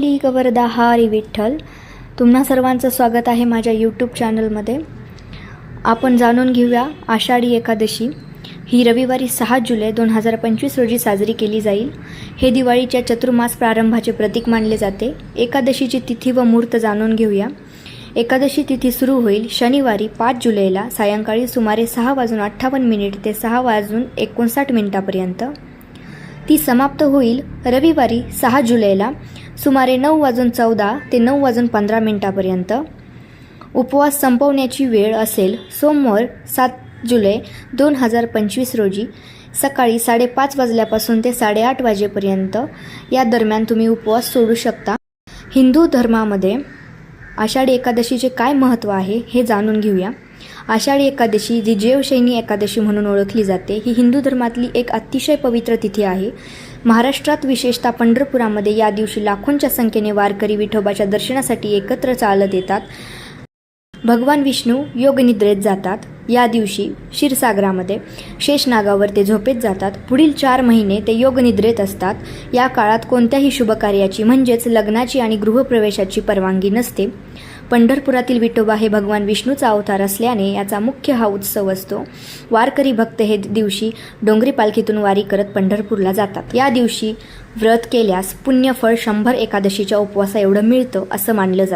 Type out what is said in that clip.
श्री हारी विठ्ठल. तुम्हा सर्वांचं स्वागत आहे माझ्या यूट्यूब चॅनलमध्ये आपण जाणून घेऊया आषाढी एकादशी. ही रविवारी सहा जुलै दोन हजार पंचवीस रोजी साजरी केली जाईल. हे दिवाळीच्या चतुर्मास प्रारंभाचे प्रतीक मानले जाते. एकादशीची तिथी व मुहूर्त जाणून घेऊया. एकादशी तिथी सुरू होईल शनिवारी पाच जुलैला सायंकाळी सुमारे सहा वाजून अठ्ठावन्न मिनिट ते सहा वाजून एकोणसाठ मिनिटापर्यंत. ती समाप्त होईल रविवारी सहा जुलैला सुमारे नऊ वाजून चौदा ते नऊ वाजून पंधरा मिनिटापर्यंत. उपवास संपवण्याची वेळ असेल सोमवार सात जुलै दोन हजार पंचवीस रोजी सकाळी साडेपाच वाजल्यापासून ते साडेआठ वाजेपर्यंत. या दरम्यान तुम्ही उपवास सोडू शकता. हिंदू धर्मामध्ये आषाढी एकादशीचे काय महत्त्व आहे हे जाणून घेऊया. आषाढी एकादशी जी जेवशैनी एकादशी म्हणून ओळखली जाते ही हिंदू धर्मातली एक अतिशय पवित्र तिथी आहे. महाराष्ट्रात विशेषतः पंढरपुरामध्ये या दिवशी लाखोंच्या संख्येने वारकरी विठोबाच्या दर्शनासाठी एकत्र चालत येतात. भगवान विष्णू योगनिद्रेत जातात. या दिवशी क्षीरसागरामध्ये शेषनागावर ते झोपेत जातात. पुढील चार महिने ते योगनिद्रेत असतात. या काळात कोणत्याही शुभकार्याची म्हणजेच लग्नाची आणि गृहप्रवेशाची परवानगी नसते. पंढरपुरातील विठोबा हे भगवान विष्णूचा अवतार असल्याने याचा मुख्य हा उत्सव असतो. वारकरी भक्त हे दिवशी डोंगरी पालखीतून वारी करत पंढरपूरला जातात. या दिवशी व्रत केल्यास पुण्यफळ शंभर एकादशीच्या उपवासा एवढं मिळतं असं मानलं जातं.